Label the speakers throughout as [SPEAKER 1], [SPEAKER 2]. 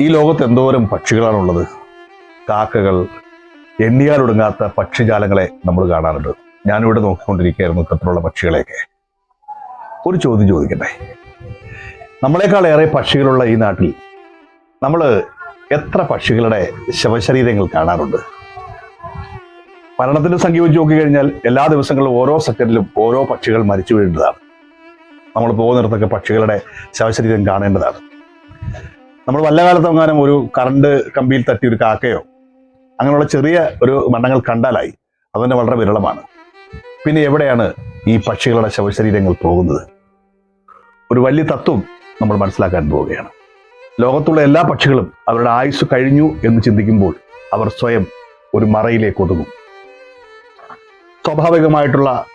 [SPEAKER 1] ഈ ലോകത്ത് എന്തോരം പക്ഷികളാണുള്ളത്? കാക്കകൾ എണ്ണിയാലൊടുങ്ങാത്ത പക്ഷിജാലങ്ങളെ നമ്മൾ കാണാറുണ്ട്. ഞാനിവിടെ നോക്കിക്കൊണ്ടിരിക്കുകയായിരുന്നു ഇത്തരത്തിലുള്ള പക്ഷികളെയൊക്കെ. ഒരു ചോദ്യം ചോദിക്കട്ടെ? നമ്മളെക്കാളേറെ പക്ഷികളുള്ള ഈ നാട്ടിൽ നമ്മൾ എത്ര പക്ഷികളുടെ ശവശരീരങ്ങൾ കാണാറുണ്ട്? മരണത്തിന്റെ സംഖ്യ വെച്ച് നോക്കിക്കഴിഞ്ഞാൽ എല്ലാ ദിവസങ്ങളിലും ഓരോ സെക്കൻഡിലും ഓരോ പക്ഷികൾ മരിച്ചു വീഴുന്നതാണ്. നമ്മൾ പോകുന്നിടത്തൊക്കെ പക്ഷികളുടെ ശവശരീരം കാണേണ്ടതാണ്. നമ്മൾ വല്ല കാലത്തെങ്ങാനും ഒരു കറണ്ട് കമ്പിയിൽ തട്ടി ഒരു കാക്കയോ അങ്ങനെയുള്ള ചെറിയ ഒരു മണ്ണങ്ങൾ കണ്ടാലായി അതുതന്നെ വളരെ വിരളമാണ്. പിന്നെ എവിടെയാണ് ഈ പക്ഷികളുടെ ശവശരീരങ്ങൾ പോകുന്നത്? ഒരു വലിയ തത്വം നമ്മൾ മനസ്സിലാക്കാൻ പോവുകയാണ്. ലോകത്തുള്ള എല്ലാ പക്ഷികളും അവരുടെ ആയുസ് കഴിഞ്ഞു എന്ന് ചിന്തിക്കുമ്പോൾ അവർ സ്വയം ഒരു മറയിലേക്ക് ഒതുങ്ങും. സ്വാഭാവികമായിട്ടുള്ള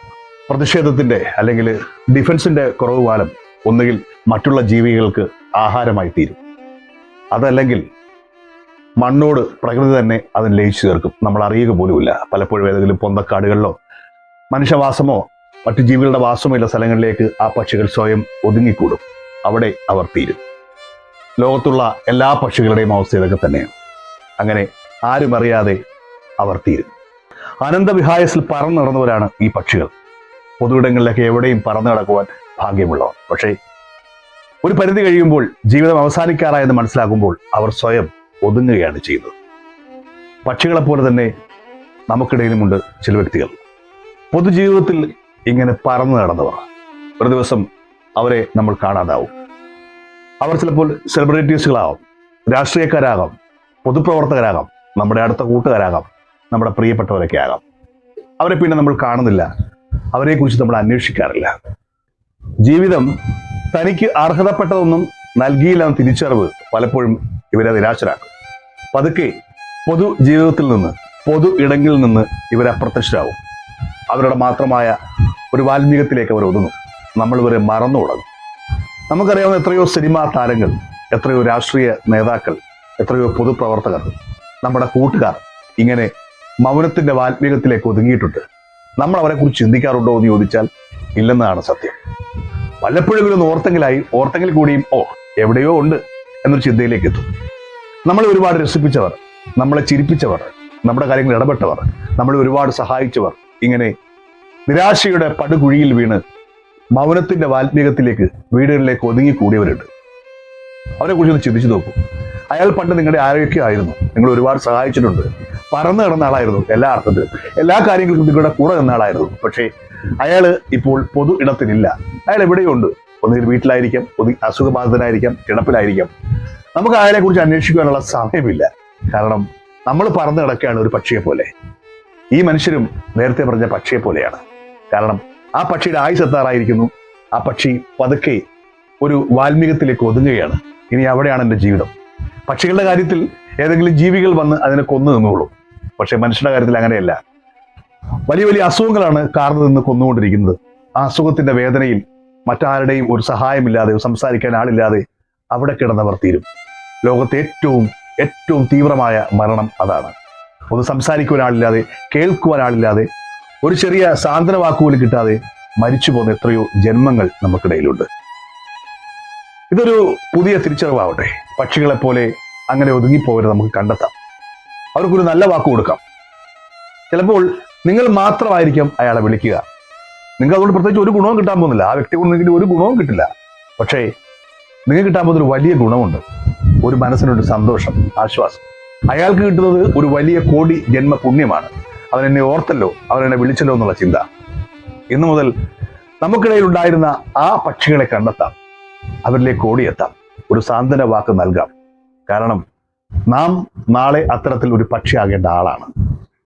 [SPEAKER 1] പ്രതിഷേധത്തിന്റെ അല്ലെങ്കിൽ ഡിഫൻസിന്റെ കുറവ് കാലം ഒന്നുകിൽ മറ്റുള്ള ജീവികൾക്ക് ആഹാരമായി തീരും. അതല്ലെങ്കിൽ മണ്ണോട് പ്രകൃതി തന്നെ അതിന് ലയിച്ചു ചേർക്കും. നമ്മൾ അറിയുക പോലുമില്ല. പലപ്പോഴും ഏതെങ്കിലും പൊന്തക്കാടുകളിലോ മനുഷ്യവാസമോ മറ്റു ജീവികളുടെ വാസമോ ഉള്ള സ്ഥലങ്ങളിലേക്ക് ആ പക്ഷികൾ സ്വയം ഒതുങ്ങിക്കൂടും. അവിടെ അവർ തീരും. ലോകത്തുള്ള എല്ലാ പക്ഷികളുടെയും അവസ്ഥ ഇതൊക്കെ തന്നെയാണ്. അങ്ങനെ ആരും അറിയാതെ അവർ തീരും. അനന്തവിഹായസിൽ പറന്നു നടന്നവരാണ് ഈ പക്ഷികൾ. പൊതുവിടങ്ങളിലൊക്കെ എവിടെയും പറന്നു നടക്കുവാൻ ഭാഗ്യമുള്ളവർ. പക്ഷേ ഒരു പരിധി കഴിയുമ്പോൾ ജീവിതം അവസാനിക്കാറായെന്ന് മനസ്സിലാക്കുമ്പോൾ അവർ സ്വയം ഒതുങ്ങുകയാണ് ചെയ്യുന്നത്. പക്ഷികളെപ്പോലെ തന്നെ നമുക്കിടയിലുമുണ്ട് ചില വ്യക്തികൾ. പൊതുജീവിതത്തിൽ ഇങ്ങനെ പറന്നു നടന്നവർ. ഒരു ദിവസം അവരെ നമ്മൾ കാണാതാവും. അവർ ചിലപ്പോൾ സെലിബ്രിറ്റീസുകളാകാം രാഷ്ട്രീയക്കാരാകാം പൊതുപ്രവർത്തകരാകാം നമ്മുടെ അടുത്ത കൂട്ടുകാരാകാം നമ്മുടെ പ്രിയപ്പെട്ടവരൊക്കെ ആകാം. അവരെ പിന്നെ നമ്മൾ കാണുന്നില്ല. അവരെക്കുറിച്ച് നമ്മൾ അന്വേഷിക്കാറില്ല. ജീവിതം തനിക്ക് അർഹതപ്പെട്ടതൊന്നും നൽകിയില്ല എന്ന തിരിച്ചറിവ് പലപ്പോഴും ഇവരെ നിരാശരാക്കും. പതുക്കെ പൊതു ജീവിതത്തിൽ നിന്ന് പൊതു ഇടങ്ങളിൽ നിന്ന് ഇവരെ അപ്രത്യക്ഷരാകും അവരുടെ മാത്രമായ ഒരു വാൽമീകത്തിലേക്ക് അവർ ഒതുങ്ങും. നമ്മൾ ഇവരെ മറന്നു തുടങ്ങും. നമുക്കറിയാവുന്ന എത്രയോ സിനിമാ താരങ്ങൾ എത്രയോ രാഷ്ട്രീയ നേതാക്കൾ എത്രയോ പൊതുപ്രവർത്തകർ നമ്മുടെ കൂട്ടുകാർ ഇങ്ങനെ മൗനത്തിന്റെ വാൽമീകത്തിലേക്ക് ഒതുങ്ങിയിട്ടുണ്ട്. നമ്മൾ അവരെ കുറിച്ച് ചിന്തിക്കാറുണ്ടോ എന്ന് ചോദിച്ചാൽ ഇല്ലെന്നാണ് സത്യം. വല്ലപ്പോഴെങ്കിലും ഓർത്തെങ്കിലായി ഓർത്തെങ്കിൽ കൂടിയും ഓ എവിടെയോ ഉണ്ട് എന്നൊരു ചിന്തയിലേക്ക് എത്തും. നമ്മൾ ഒരുപാട് രസിപ്പിച്ചവർ നമ്മളെ ചിരിപ്പിച്ചവർ നമ്മുടെ കാര്യങ്ങൾ ഇടപെട്ടവർ നമ്മളെ ഒരുപാട് സഹായിച്ചവർ ഇങ്ങനെ നിരാശയുടെ പടുകുഴിയിൽ വീണ് മൗനത്തിന്റെ വാത്മീകത്തിലേക്ക് വീടുകളിലേക്ക് ഒതുങ്ങി കൂടിയവരുണ്ട് അവരെ കുറിച്ച് ഒന്ന് ചിന്തിച്ചു നോക്കും. അയാൾ പണ്ട് നിങ്ങളുടെ ആരോഗ്യമായിരുന്നു. നിങ്ങൾ ഒരുപാട് സഹായിച്ചിട്ടുണ്ട്. പറന്നു കിടന്ന ആളായിരുന്നു എല്ലാ അർത്ഥത്തിലും. എല്ലാ കാര്യങ്ങൾക്കും നിങ്ങളുടെ കൂടെ നിന്ന ആളായിരുന്നു. പക്ഷേ അയാൾ ഇപ്പോൾ പൊതു ഇടത്തിലില്ല. അയാൾ എവിടെയുണ്ട്? ഒന്നുകിൽ വീട്ടിലായിരിക്കാം ഒന്നിൽ അസുഖബാധിതനായിരിക്കാം കിടപ്പിലായിരിക്കാം. നമുക്ക് അയാളെ കുറിച്ച് അന്വേഷിക്കാനുള്ള സമയമില്ല. കാരണം നമ്മൾ പറന്നു കിടക്കുകയാണ് ഒരു പക്ഷിയെ പോലെ. ഈ മനുഷ്യരും നേരത്തെ പറഞ്ഞ പക്ഷിയെ പോലെയാണ്. കാരണം ആ പക്ഷിയുടെ ആയുസ് എത്താറായിരിക്കുന്നു. ആ പക്ഷി പതുക്കെ ഒരു വാൽമീകത്തിലേക്ക് ഒതുങ്ങുകയാണ്. ഇനി അവിടെയാണ് എന്റെ ജീവിതം. പക്ഷികളുടെ കാര്യത്തിൽ ഏതെങ്കിലും ജീവികൾ വന്ന് അതിനെ കൊന്നു നിന്നോളും പക്ഷെ മനുഷ്യന്റെ കാര്യത്തിൽ അങ്ങനെയല്ല. വലിയ വലിയ അസുഖങ്ങളാണ് കാർന്നു നിന്ന് കൊന്നുകൊണ്ടിരിക്കുന്നത്. ആ അസുഖത്തിന്റെ വേദനയിൽ മറ്റാരുടെയും ഒരു സഹായമില്ലാതെ സംസാരിക്കാൻ ആളില്ലാതെ അവിടെ കിടന്നവർ തീരും. ലോകത്തെ ഏറ്റവും ഏറ്റവും തീവ്രമായ മരണം അതാണ്. ഒന്ന് സംസാരിക്കുവാൻ ആളില്ലാതെ കേൾക്കുവാൻ ആളില്ലാതെ ഒരു ചെറിയ സാന്ത്വന വാക്കുപോലും കിട്ടാതെ മരിച്ചു പോകുന്ന എത്രയോ ജന്മങ്ങൾ നമുക്കിടയിലുണ്ട്. ഇതൊരു പുതിയ തിരിച്ചറിവാവട്ടെ. പക്ഷികളെപ്പോലെ അങ്ങനെ ഒതുങ്ങിപ്പോകരുത് നമുക്ക് കണ്ടെത്താം. അവർക്കൊരു നല്ല വാക്ക് കൊടുക്കാം. ചിലപ്പോൾ നിങ്ങൾ മാത്രമായിരിക്കും അയാളെ വിളിക്കുക. നിങ്ങൾ അതുകൊണ്ട് പ്രത്യേകിച്ച് ഒരു ഗുണവും കിട്ടാൻ പോകുന്നില്ല. ആ വ്യക്തി കൊണ്ട് നിങ്ങൾക്ക് ഒരു ഗുണവും കിട്ടില്ല. പക്ഷേ നിങ്ങൾക്ക് കിട്ടാൻ പോകുന്ന ഒരു വലിയ ഗുണമുണ്ട്. ഒരു മനസ്സിനൊരു സന്തോഷം ആശ്വാസം. അയാൾക്ക് കിട്ടുന്നത് ഒരു വലിയ കോടി ജന്മ പുണ്യമാണ് അവൻ എന്നെ ഓർത്തല്ലോ അവൻ എന്നെ വിളിച്ചല്ലോ എന്നുള്ള ചിന്ത. ഇന്നു മുതൽ നമുക്കിടയിൽ ഉണ്ടായിരുന്ന ആ പക്ഷികളെ കണ്ടെത്താം. അവരിലേക്ക് ഓടിയെത്താം. ഒരു സാന്ത്വന വാക്ക് നൽകാം. കാരണം നാം നാളെ അത്തരത്തിൽ ഒരു പക്ഷിയാകേണ്ട ആളാണ്.